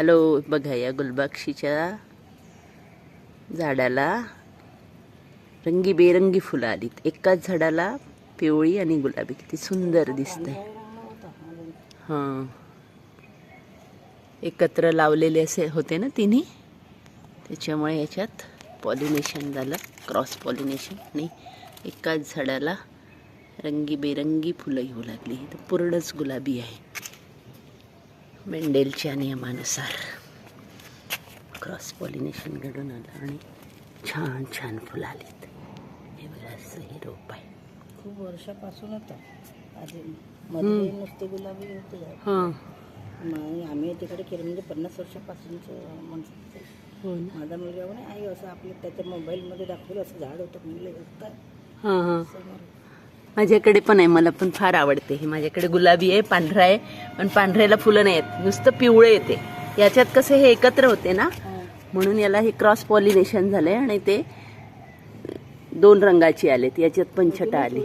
Hello बघा या गुलबक्षीच्या झाडाला रंगीबेरंगी फुलं आलीत. एकाच झाडाला पिवळी आणि गुलाबी. किती सुंदर दिसतंय. हां. एकत्र लावलेले असे होते ना तिन्ही? त्याच्यामुळे याच्यात पॉलिनेशन झालं. क्रॉस पॉलिनेशन आणि एकाच झाडाला रंगीबेरंगी फुलं येऊ लागली. तर पूर्णच गुलाबी आहे. मेंडेलच्या नियमानुसार क्रॉस पॉलिनेशन घडून आलं आणि छान छान फुलं आलीत. हे बरं असं हे रोप आहे. खूप वर्षापासून होतं. आधी मध्ये नुसते गुलाबी होते. हां. मग आम्ही तिकडे केलं म्हणजे पन्नास वर्षापासूनचं म्हणतो हो माझा मुलगा म्हणे आई असं आपलं त्याच्या मोबाईलमध्ये दाखवलं असं झाड होतं. म्हणलं हां हां. माझ्याकडे पण आहे मला पण फार आवडते हे. माझ्याकडे गुलाबी आहे पांढरा आहे पण पांढऱ्याला फुलं नाही आहेत नुसतं पिवळे येते. याच्यात कसे हे एकत्र होते ना म्हणून याला हे क्रॉस पॉलिनेशन झालंय आणि ते दोन रंगाची आलेत. याच्यात पण छटा आली.